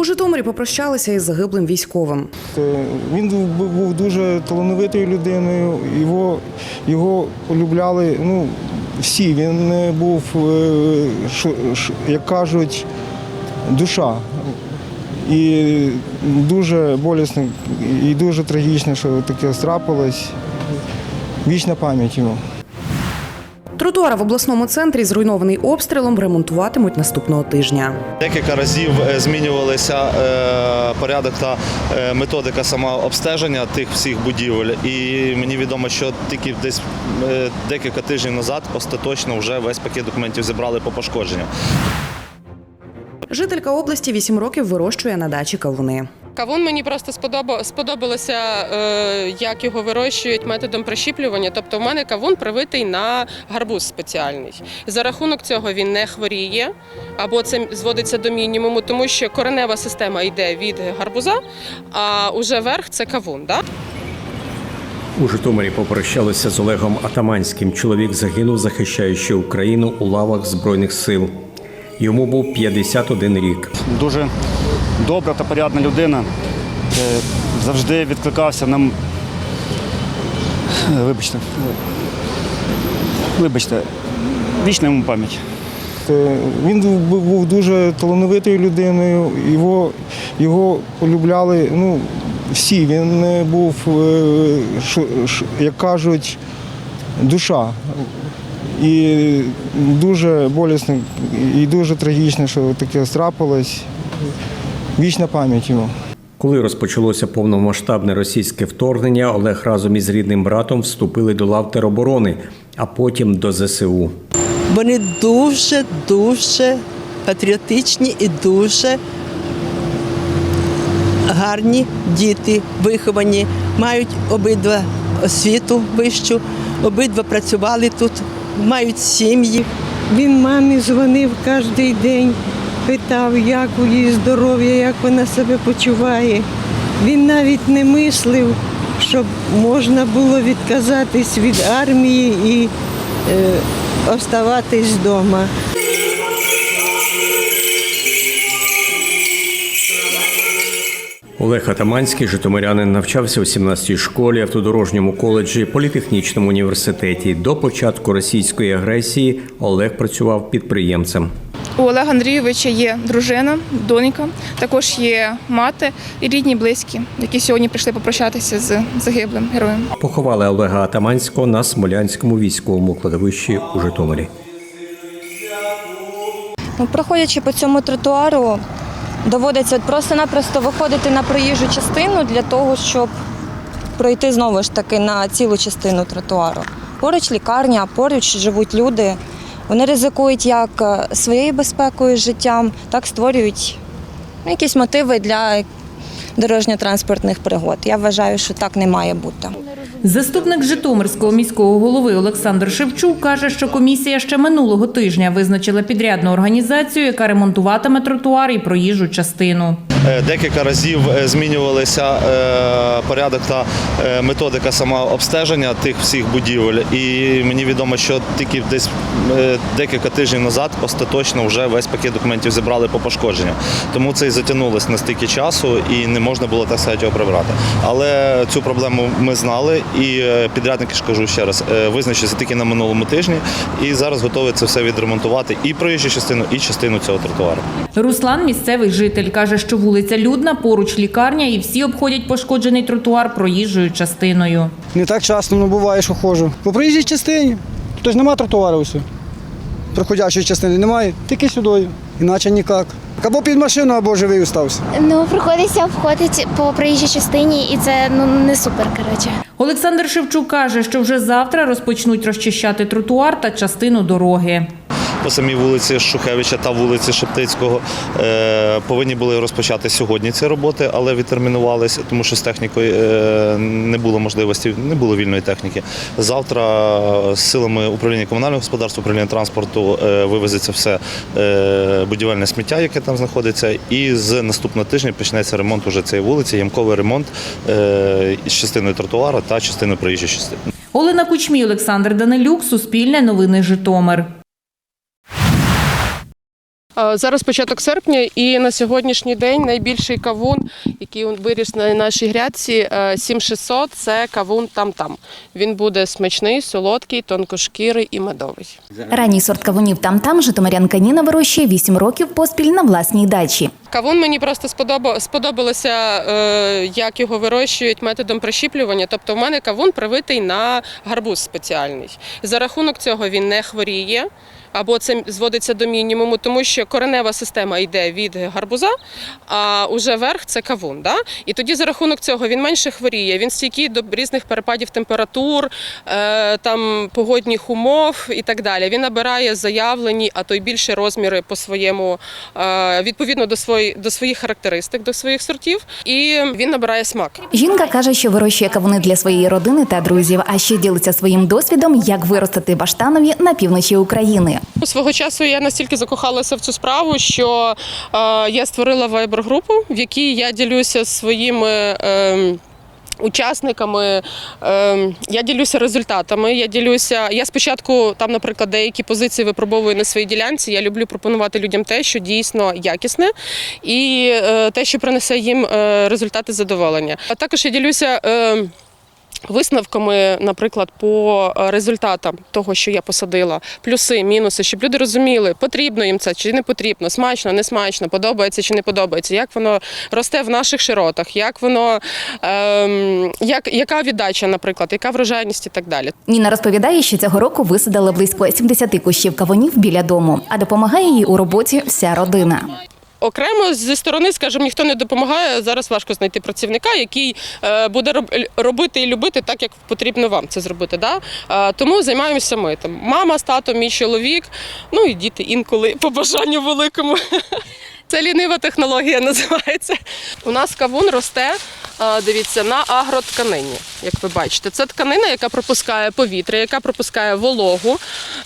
У Житомирі попрощалися із загиблим військовим. Е, Він був, дуже талановитою людиною, його, його полюбляли ну, всі. Він е, був, е, як кажуть, душа. І дуже болісно і дуже трагічно, що таке трапилось. Вічна пам'ять йому. Тротуар в обласному центрі, зруйнований обстрілом, ремонтуватимуть наступного тижня. Декілька разів е, змінювалися е, порядок та е, методика самообстеження тих всіх будівель. І мені відомо, що тільки десь декілька тижнів назад остаточно вже весь пакет документів зібрали по пошкодженню. Жителька області 8 років вирощує на дачі кавуни. Кавун мені просто сподобалося, е, як його вирощують методом прищіплювання. Тобто, в мене кавун привитий на гарбуз спеціальний. За рахунок цього він не хворіє або це зводиться до мінімуму, тому що коренева система йде від гарбуза, а уже верх це кавун. Да? У Житомирі попрощалися з Олегом Атаманським. Чоловік загинув, захищаючи Україну у лавах Збройних сил. Йому був 51 рік. дуже добра та порядна людина. Е, Завжди відкликався нам. Е, Вибачте. Вибачте, вічна йому пам'ять. Е, Він був, дуже талановитою людиною, його, його полюбляли ну, всі. Він був, як кажуть, душа. І дуже болісно і дуже трагічно, що таке трапилось. Вічна пам'ять йому. Коли розпочалося повномасштабне російське вторгнення, Олег разом із рідним братом вступили до лав тероборони, а потім до ЗСУ. Вони дуже, дуже патріотичні і дуже гарні діти, виховані, мають обидва освіту вищу, обидва працювали тут, мають сім'ї. Він мамі дзвонив кожен день, питав, як у її здоров'я, як вона себе почуває. Він навіть не мислив, щоб можна було відказатись від армії і е, оставатись вдома. Олег Атаманський, житомирянин, навчався у 17-й школі, автодорожньому коледжі, політехнічному університеті. До початку російської агресії Олег працював підприємцем. У Олега Андрійовича є дружина, донька, також є мати і рідні, близькі, які сьогодні прийшли попрощатися з загиблим героєм. Поховали Олега Атаманського на Смолянському військовому кладовищі у Житомирі. Ну, проходячи по цьому тротуару, доводиться просто-напросто виходити на проїжджу частину для того, щоб пройти знову ж таки на цілу частину тротуару. Поруч лікарня, поруч живуть люди. Вони ризикують як е, своєю безпекою, життям, так створюють ну, якісь мотиви для дорожньо-транспортних пригод. Я вважаю, що так не має бути. Заступник Житомирського міського голови Олександр Шевчук каже, що комісія ще минулого тижня визначила підрядну організацію, яка ремонтуватиме тротуар і проїжджу частину. Е, Декілька разів е, змінювалися е, порядок та методика самообстеження тих всіх будівель. І мені відомо, що тільки десь декілька тижнів назад остаточно вже весь пакет документів зібрали по пошкодженню. Тому це і затягнулося на стільки часу, і не можна було так сказати його прибрати. Але цю проблему ми знали, і підрядники ж кажу ще раз, визначилися тільки на минулому тижні, і зараз готові це все відремонтувати і проїжджу частину, і частину цього тротуару. Руслан, місцевий житель, каже, що вулиця Людна, поруч лікарня, і всі обходять пошкоджений тротуар проїжджою частиною. Не так часто ну, буває, що ходжу. По проїжджій частині. Тобто нема тротуару все. Проходячої частини немає, тільки сюди. Іначе ніяк. Або під машину, або живий остався. Ну, приходиться обходити по проїжджій частині, і це ну не супер. Коротше. Олександр Шевчук каже, що вже завтра розпочнуть розчищати тротуар та частину дороги. По самій вулиці Шухевича та вулиці Шептицького. Е, Повинні були розпочати сьогодні ці роботи, але відтермінувалися, тому що з технікою е, не було можливості, не було вільної техніки. Завтра з силами управління комунального господарства, управління транспорту е, вивезеться все будівельне сміття, яке там знаходиться, і з наступного тижня почнеться ремонт уже цієї вулиці, ямковий ремонт з частиною тротуара та частиною проїжджої частини. Олена Кучмій, Олександр Данилюк, Суспільне новини Житомир. Е, Зараз початок серпня, і на сьогоднішній день найбільший кавун, який виріс на нашій грядці, е, 7600 – це кавун там-там. Він буде смачний, солодкий, тонкошкірий і медовий. Ранній сорт кавунів там-там житомирянка Ніна вирощує 8 років поспіль на власній дачі. Кавун мені просто сподоба- сподобалося, е, як його вирощують методом прищіплювання. Тобто, в мене кавун привитий на гарбуз спеціальний. За рахунок цього він не хворіє. Або це зводиться до мінімуму, тому що коренева система йде від гарбуза, а уже верх це кавун. Да? І тоді за рахунок цього він менше хворіє. Він стійкий до різних перепадів температур, е, там погодних умов і так далі. Він набирає заявлені, а то й більше розміри по своєму е, відповідно до свої, до своїх характеристик, до своїх сортів, і він набирає смак. Жінка каже, що вирощує кавуни для своєї родини та друзів, а ще ділиться своїм досвідом, як виростити баштанові на півночі України. Свого часу я настільки закохалася в цю справу, що е, я створила вайбер-групу, в якій я ділюся своїми. Е, Учасниками е, я ділюся результатами. Я ділюся. Я спочатку там, наприклад, деякі позиції випробовую на своїй ділянці. Я люблю пропонувати людям те, що дійсно якісне, і е, те, що принесе їм е, результати задоволення. А також я ділюся. Висновками, наприклад, по е, результатам того, що я посадила, плюси, мінуси, щоб люди розуміли, потрібно їм це чи не потрібно, смачно, не смачно, подобається чи не подобається, як воно росте в наших широтах, як воно ем, як, яка віддача, наприклад, яка врожайність і так далі. Ніна розповідає, що цього року висадила близько 70 кущів кавунів біля дому, а допомагає їй у роботі вся родина. Окремо зі сторони, скажімо, ніхто не допомагає. Зараз важко знайти працівника, який е, буде роб- робити і любити так, як потрібно вам це зробити. Да? Тому займаємося ми. Там мама з татом, мій чоловік, ну і діти інколи по бажанню великому. Це лінива технологія називається. У нас кавун росте, дивіться, на агротканині, як ви бачите. Це тканина, яка пропускає повітря, яка пропускає вологу,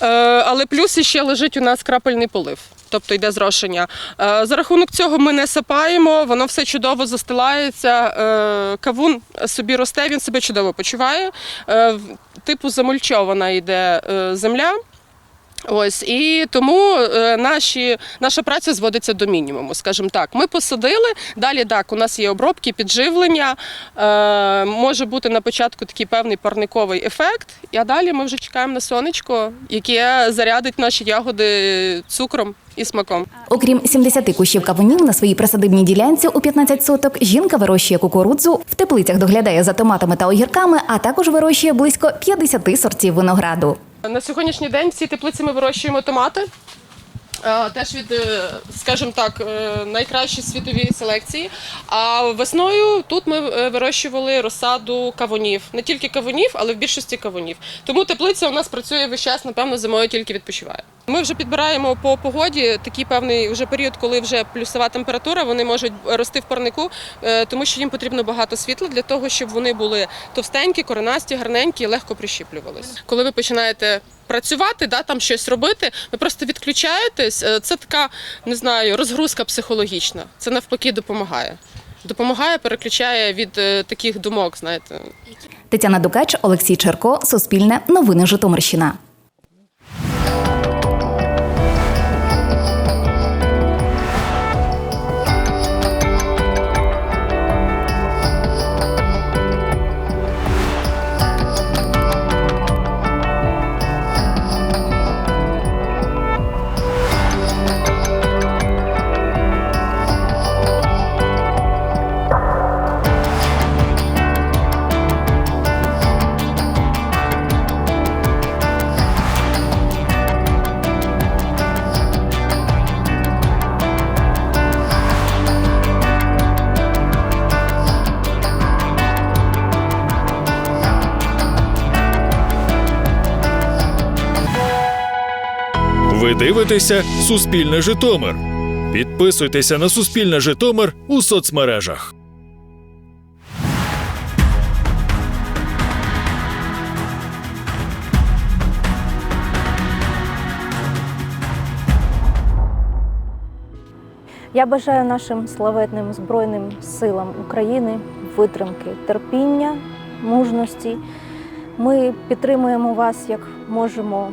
е, але плюс іще лежить у нас крапельний полив. Тобто йде зрошення. Е, За рахунок цього ми не сапаємо, воно все чудово застилається. Е, Кавун собі росте, він себе чудово почуває. Е, Типу замульчована йде земля. Ось і тому наші, наша праця зводиться до мінімуму, скажімо так. Ми посадили. Далі так, у нас є обробки, підживлення. Е, може бути на початку такий певний парниковий ефект, а далі ми вже чекаємо на сонечко, яке зарядить наші ягоди цукром і смаком. Окрім 70 кущів кавунів на своїй присадибній ділянці у 15 соток, жінка вирощує кукурудзу, в теплицях доглядає за томатами та огірками, а також вирощує близько 50 сортів винограду. На сьогоднішній день в цій теплиці ми вирощуємо томати. Е, Теж від, е, скажімо так, е, найкращі світові селекції. А весною тут ми вирощували розсаду кавунів. Не тільки кавунів, але в більшості кавунів. Тому теплиця у нас працює весь час, напевно, зимою тільки відпочиває. Ми вже підбираємо по погоді такий певний вже період, коли вже плюсова температура, вони можуть рости в парнику, тому що їм потрібно багато світла для того, щоб вони були товстенькі, коренасті, гарненькі і легко прищіплювалися. Коли ви починаєте працювати, да, там щось робити, ви просто відключаєтесь. е, Це така, не знаю, розгрузка психологічна. Це навпаки допомагає. Допомагає, переключає від е, таких думок, знаєте. Тетяна Дукач, Олексій Черко, Суспільне, Новини Житомирщина. Дивитеся Суспільне Житомир. Підписуйтеся на Суспільне Житомир у соцмережах. Я бажаю нашим славетним Збройним силам України витримки, терпіння, мужності. Ми підтримуємо вас як можемо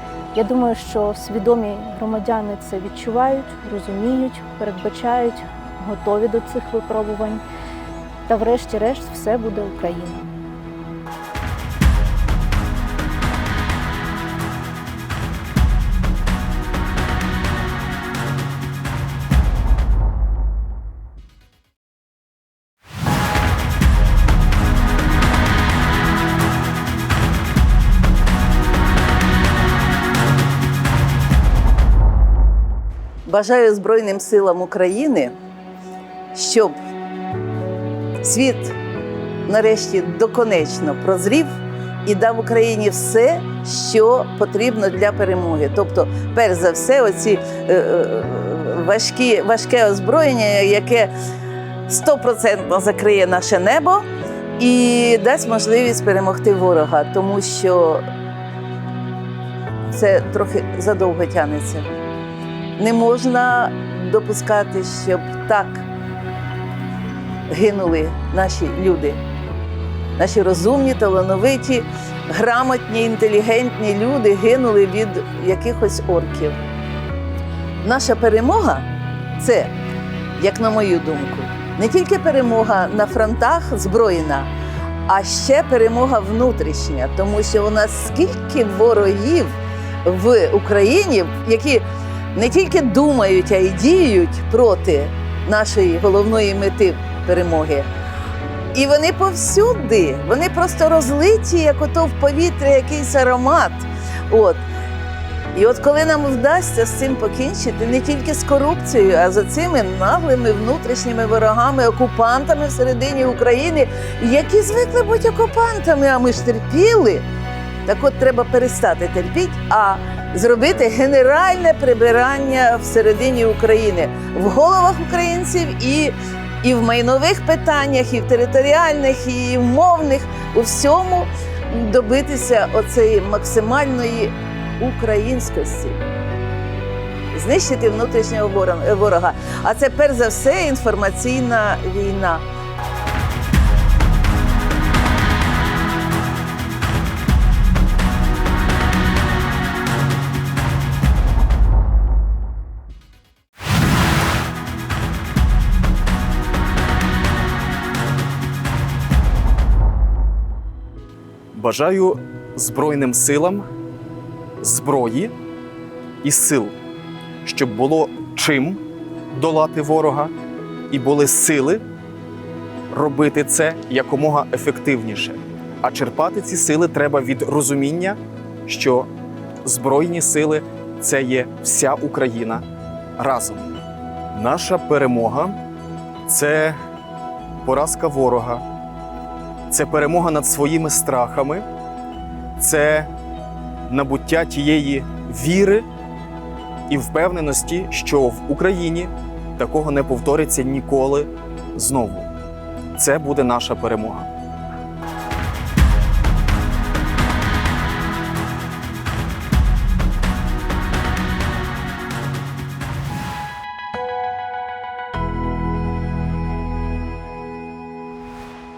Я думаю, що свідомі громадяни це відчувають, розуміють, передбачають, готові до цих випробувань. Та врешті-решт все буде Україна. Бажаю Збройним силам України, щоб світ нарешті доконечно прозрів і дав Україні все, що потрібно для перемоги. Тобто, перш за все, оці е, е, важкі, важке озброєння, яке стопроцентно закриє наше небо і дасть можливість перемогти ворога, тому що це трохи задовго тягнеться. Не можна допускати, щоб так гинули наші люди, наші розумні, талановиті, грамотні, інтелігентні люди гинули від якихось орків. Наша перемога це, як на мою думку, не тільки перемога на фронтах збройна, а ще перемога внутрішня, тому що у нас скільки ворогів в Україні, які не тільки думають, а й діють проти нашої головної мети перемоги. І вони повсюди, вони просто розлиті, як ото в повітря якийсь аромат. От. І от коли нам вдасться з цим покінчити, не тільки з корупцією, а з цими наглими внутрішніми ворогами, окупантами всередині України, які звикли бути окупантами, а ми ж терпіли. Так от треба перестати терпіти, а зробити генеральне прибирання всередині України в головах українців і, і в майнових питаннях, і в територіальних, і в мовних, у всьому добитися оцеї максимальної українськості. Знищити внутрішнього ворога-. А це перш за все інформаційна війна. Бажаю Збройним силам зброї і сил, щоб було чим долати ворога, і були сили робити це якомога ефективніше. А черпати ці сили треба від розуміння, що Збройні сили це є вся Україна разом. Наша перемога це поразка ворога, це перемога над своїми страхами, це набуття тієї віри і впевненості, що в Україні такого не повториться ніколи знову. Це буде наша перемога.